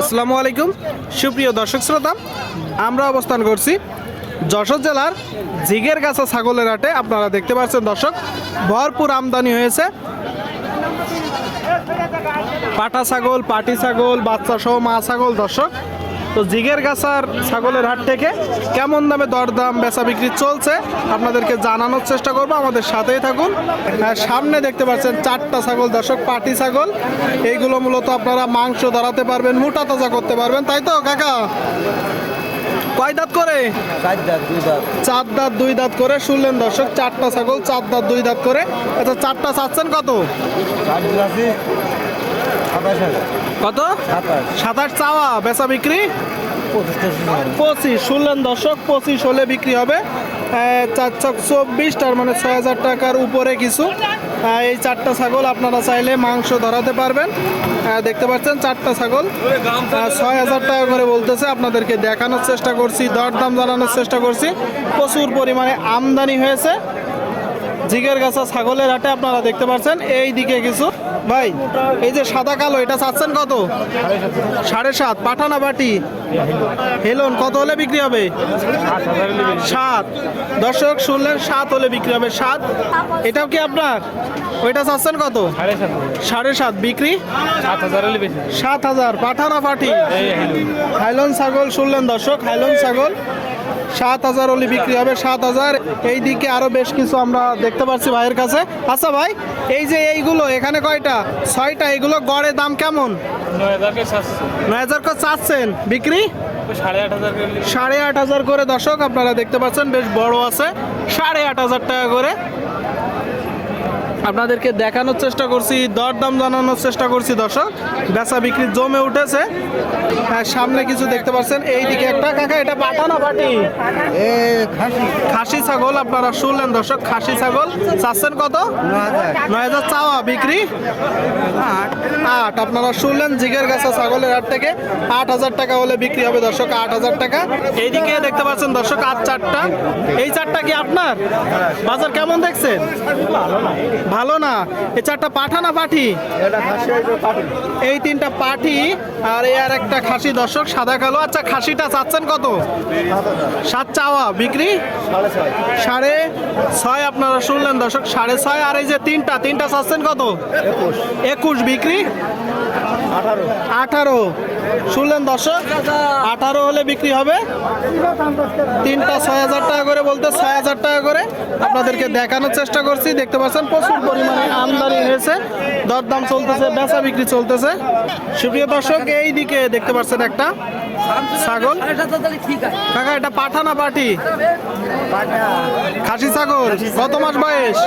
আসসালামু আলাইকুম। সুপ্রিয় দর্শক শ্রোতা, আমরা অবস্থান করছি যশোর জেলার জিগের গাছা ছাগলের হাটে। আপনারা দেখতে পাচ্ছেন দর্শক, ভরপুর আমদানি হয়েছে। পাটা ছাগল, পাটি ছাগল, বাচ্চা সহ মা ছাগল দর্শক তো জিগের গাছার ছাগলের হাট থেকে কেমন দামে দরদাম বেচা বিক্রি চলছে আপনাদেরকে জানানোর চেষ্টা করব। আমাদের সাথেই থাকুন। আর সামনে দেখতে পাচ্ছেন চারটা ছাগল দর্শক পাটি ছাগল। এইগুলো মূলত আপনারা মাংস ধরাতে পারবেন মোটা তাজা করতে পারবেন। তাই তো কাকা? কয় দাঁত করে? চার দাঁত দুই দাঁত। চার দাঁত দুই দাঁত করে শুনলেন দর্শক চারটা ছাগল চার দাঁত দুই দাঁত করে। আচ্ছা চারটা চাচ্ছেন কত চার আছে সাতাশ হাজার কত? সাতাশ। চাওয়া বেচা বিক্রি? পঁচিশ শুনলেন দর্শক পঁচিশ হলে বিক্রি হবে। চব্বিশ তার মানে ছয় হাজার টাকার উপরে কিছু। এই চারটা ছাগল আপনারা চাইলে মাংস ধরাতে পারবেন। দেখতে পাচ্ছেন চারটা ছাগল। ছয় হাজার টাকা করে বলতেছে আপনাদেরকে দেখানোর চেষ্টা করছি দরদাম জানানোর চেষ্টা করছি। প্রচুর পরিমাণে আমদানি হয়েছে। জিগের গাছা ছাগলের হাটে আপনারা দেখতে পাচ্ছেন এই দিকে কিছু। ভাই এই যে সাদা কালো এটা চাচ্ছেন কত? সাড়ে সাত পাঠানা বাটি। হেলন কত হলে বিক্রি হবে? সাত। দর্শক শুনলেন সাত হলে বিক্রি হবে সাত। এটাও কি আপনার? ওইটা চাচ্ছেন কত? সাড়ে সাত বিক্রি? সাত হাজার পাঠানা পাটি হাইলন ছাগল শুনলেন দর্শক হাইলন ছাগল। সাত হাজার অলি বিক্রি হবে সাত হাজার। এই দিকে আরও বেশ কিছু আমরা দেখতে পাচ্ছি ভাইয়ের কাছে। আচ্ছা ভাই এই যে এইগুলো এখানে কয়টা? ছয়টা এগুলো গড়ে দাম কেমন? নয় হাজার করে চাচ্ছেন। বিক্রি? সাড়ে আট হাজার করে দর্শক আপনারা দেখতে পাচ্ছেন বেশ বড় আছে। সাড়ে আট হাজার টাকা করে আপনাদেরকে দেখানোর চেষ্টা করছি দরদাম জানানোর চেষ্টা করছি দর্শক। বেচা বিক্রি জমে উঠেছে। হ্যাঁ সামনে কিছু দেখতে পাচ্ছেন এইদিকে একটা। কাকা এটা পাঠানো পাটি এ খাসি। খাসি ছাগল আপনারা শুনলেন দর্শক খাসি ছাগল। চাচ্ছেন কত? নয় হাজার চাওয়া বিক্রি? আট। আপনারা শুনলেন জিগের গাছা ছাগলের হাট থেকে। আট হাজার টাকা হলে বিক্রি হবে দর্শক আট হাজার টাকা। এইদিকে দেখতে পাচ্ছেন দর্শক আট চারটা। এই চারটা কি আপনার? বাজার কেমন দেখছেন? ভালো না। এই চারটা পাঠা না পাঠি? এই তিনটা পাঠি আর এই আর একটা খাসি দর্শক সাদা কালো। আচ্ছা খাসিটা চাচ্ছেন কত? সাত হাজার সাত চাওয়া বিক্রি? সাড়ে ছয়। আপনারা শুনলেন দর্শক সাড়ে ছয়। আর এই যে তিনটা তিনটা চাচ্ছেন কত? একুশ। বিক্রি? আঠারো। শুনলেন দর্শক? আঠারো হলে বিক্রি হবে? তিনটা ছয় হাজার টাকা করে বলতে ছয় হাজার টাকা করে আপনাদেরকে দেখানোর চেষ্টা করছি। দেখতে পাচ্ছেন প্রচুর পরিমাণে আমদানি হয়েছে, দরদাম চলতেছে, বেচা বিক্রি চলতেছে। সুপ্রিয় দর্শক, এই দিকে দেখতে পাচ্ছেন একটা ছাগল। কাকা, এটা পাঠানা পাটি খাসি ছাগল। কত মাস বয়স?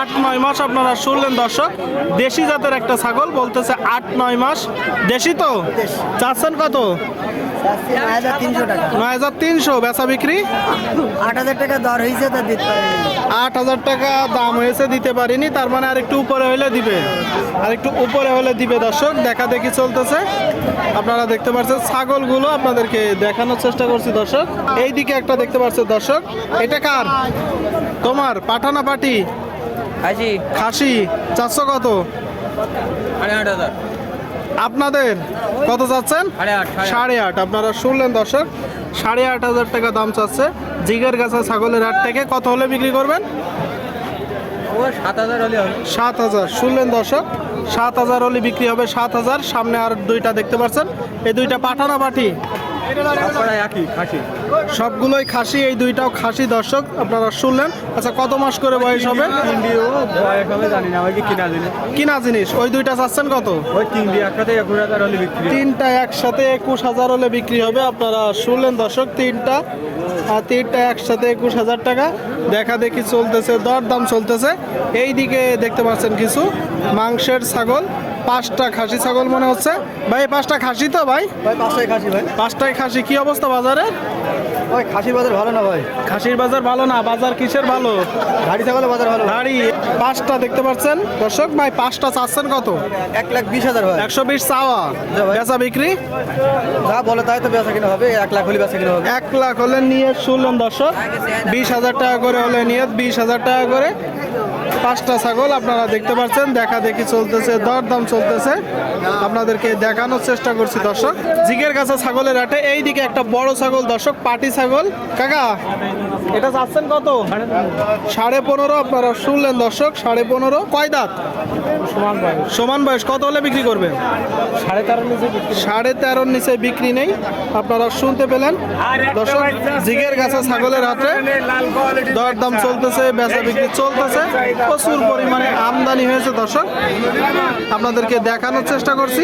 আট, নয় মাস আপনারা শুনলেন দর্শক। দেশি জাতের একটা ছাগল বলতেছে আট, নয় মাস। দেশি তো? চাচ্ছেন কত? নয় হাজার তিনশো বেচা বিক্রি? আট হাজার টাকা দর হয়েছে তা দিতে পারিনি। আট হাজার টাকা দাম হয়েছে দিতে পারিনি তার মানে আর একটু উপরে হলে দিবে। আর একটু উপরে হলে দিবে দর্শক দেখা দেখি চলতেছে। আপনারা দেখতে পাচ্ছেন ছাগলগুলো আপনাদেরকে দেখানোর চেষ্টা করছি দর্শক। এই দিকে একটা দেখতে পাচ্ছেন দর্শক এটা কার? তোমার পাঠানা পাটি খাসি। খাসি চারশো কত? আট হাজার। আপনাদের কত চাচ্ছেন? সাড়ে আট আপনারা শুনলেন দর্শক সাড়ে আট হাজার টাকা দাম চাচ্ছে। জিগের গাছা ছাগলের হাট থেকে কত হলে বিক্রি করবেন? ও সাত হাজার শুনলেন দর্শক সাত হাজার হলে বিক্রি হবে সাত হাজার। সামনে আর দুইটা দেখতে পাচ্ছেন। এই দুইটা পাঠানা পাঠি। একই খাসি। সবগুলোই খাসি এই দুইটাও খাসি দর্শক আপনারা শুনলেন। আচ্ছা কত মাস করে বয়স হবে? কিনা জিনিস। ওই দুইটা চাচ্ছেন কত? ওই তিনটি একসাথে একুশ হাজার হলে বিক্রি তিনটা একসাথে একুশ হাজার হলে বিক্রি হবে। আপনারা শুনলেন দর্শক তিনটা আর তিনটা একসাথে একুশ হাজার টাকা। দেখা দেখি চলতেছে দরদাম চলতেছে। এই দিকে দেখতে পাচ্ছেন কিছু মাংসের ছাগল। পাঁচটা খাসি ছাগল মনে হচ্ছে। ভাই পাঁচটা খাসি তো ভাই? ভাই পাঁচটাই খাসি ভাই। পাঁচটাই খাসি কি অবস্থা বাজারে? ওই খাসির বাজার ভালো না ভাই? খাসির বাজার ভালো না বাজার কিসের ভালো? গাড়ি ছাগলের বাজার ভালো। গাড়ি পাঁচটা দেখতে পাচ্ছেন? দর্শক ভাই পাঁচটা চাচ্ছেন কত? এক লাখ বিশ হাজার ভাই। একশো বিশ চাওয়া। বেচা বিক্রি? যা বলে তাই তো বেচা কিনা হবে এক লাখ হলে বেচা কিনা হবে। এক লাখ হলে নিয়ে শুনলেন দর্শক বিশ হাজার টাকা করে হলে নিয়ে বিশ হাজার টাকা করে পাঁচটা ছাগল আপনারা দেখতে পাচ্ছেন দেখা দেখি চলতেছে দরদাম চলতেছে। আপনাদেরকে দেখানোর চেষ্টা করছি, দর্শক। জিগের কাছে ছাগলের হাটে এইদিকে একটা বড় ছাগল, দর্শক, পাটি ছাগল। কাকা এটা চাচ্ছেন কত? সাড়ে পনেরো আপনারা শুনলেন দর্শক সাড়ে পনেরো। কয় দাঁত? সমান বয়স। সমান বয়স। কত হলে বিক্রি করবেন? সাড়ে তেরো নিচে সাড়ে তেরোর নিচে বিক্রি নেই। আপনারা শুনতে পেলেন। দর্শক জিগের কাছে ছাগলের হাটে দরদাম চলতেছে বেচা বিক্রি চলতেছে। প্রচুর পরিমাণে আমদানি হয়েছে দর্শক। আপনাদেরকে দেখানোর চেষ্টা করছি।